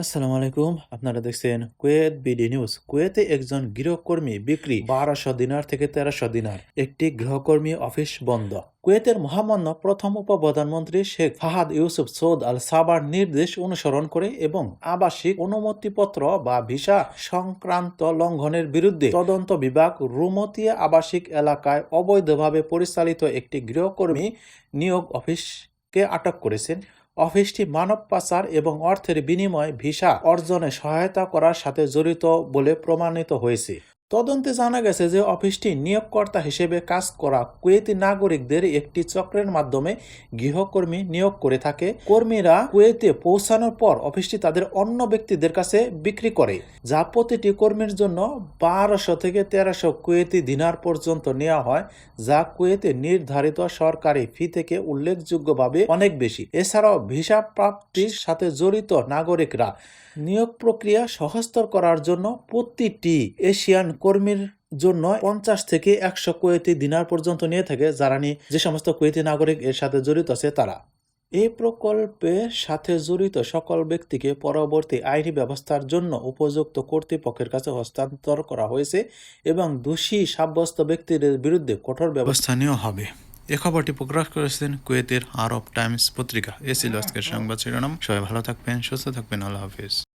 আসসালামু আলাইকুম। আপনারা দেখছেন কুয়েত বিডি নিউজ। কুয়েতে একজন গৃহকর্মী বিক্রি বারোশো দিনার থেকে তেরোশো দিনার একটি গৃহকর্মী অফিস বন্ধ। কুয়েতের মহামান্য প্রথম উপপ্রধানমন্ত্রী শেখ ফাহাদ ইউসুফ সৌদ আল সাবার নির্দেশ অনুসরণ করে এবং আবাসিক অনুমতিপত্র বা ভিসা সংক্রান্ত লঙ্ঘনের বিরুদ্ধে তদন্ত বিভাগ রুমতিয়া আবাসিক এলাকায় অবৈধভাবে পরিচালিত একটি গৃহকর্মী নিয়োগ অফিসকে আটক করেছেন অফিসটি মানব পাচার এবং অর্থের বিনিময়ে ভিসা অর্জনে সহায়তা করার সাথে জড়িত বলে প্রমাণিত হয়েছে। তদন্তে জানা গেছে যে অফিসটি নিয়োগকর্তা হিসেবে কাজ করা কুয়েতি নাগরিকদের একটি চক্রের মাধ্যমে গৃহকর্মী নিয়োগ করে থাকে। কর্মীরা কুয়েতে পৌঁছানোর পর অফিসটি তাদের অন্য ব্যক্তিদের কাছে বিক্রি করে, যা প্রতিটি কর্মীর জন্য বারোশো থেকে তেরোশো কুয়েতি দিনার পর্যন্ত নেওয়া হয়, যা কুয়েতে নির্ধারিত সরকারি ফি থেকে উল্লেখযোগ্যভাবে অনেক বেশি। এছাড়াও ভিসা প্রাপ্তির সাথে জড়িত নাগরিকরা নিয়োগ প্রক্রিয়া সহজতর করার জন্য প্রতিটি এশিয়ান কর্মীর জন্য পঞ্চাশ থেকে একশো কুয়েতি দিনার পর্যন্ত নিয়ে থাকে যারা যে সমস্ত কুয়েতি নাগরিক এর সাথে জড়িত আছে তারা। এই প্রকল্পের সাথে জড়িত সকল ব্যক্তিকে পরবর্তী আইনি ব্যবস্থার জন্য উপযুক্ত কর্তৃপক্ষের কাছে হস্তান্তর করা হয়েছে এবং দোষী সাব্যস্ত ব্যক্তিদের বিরুদ্ধে কঠোর ব্যবস্থা নেওয়া হবে। এ খবরটি প্রকাশ করেছেন কুয়েতের আরব টাইমস পত্রিকা। এ ছিল আজকের সংবাদ শিরোনাম। সবাই ভালো থাকবেন, সুস্থ থাকবেন। আল্লাহ হাফিজ।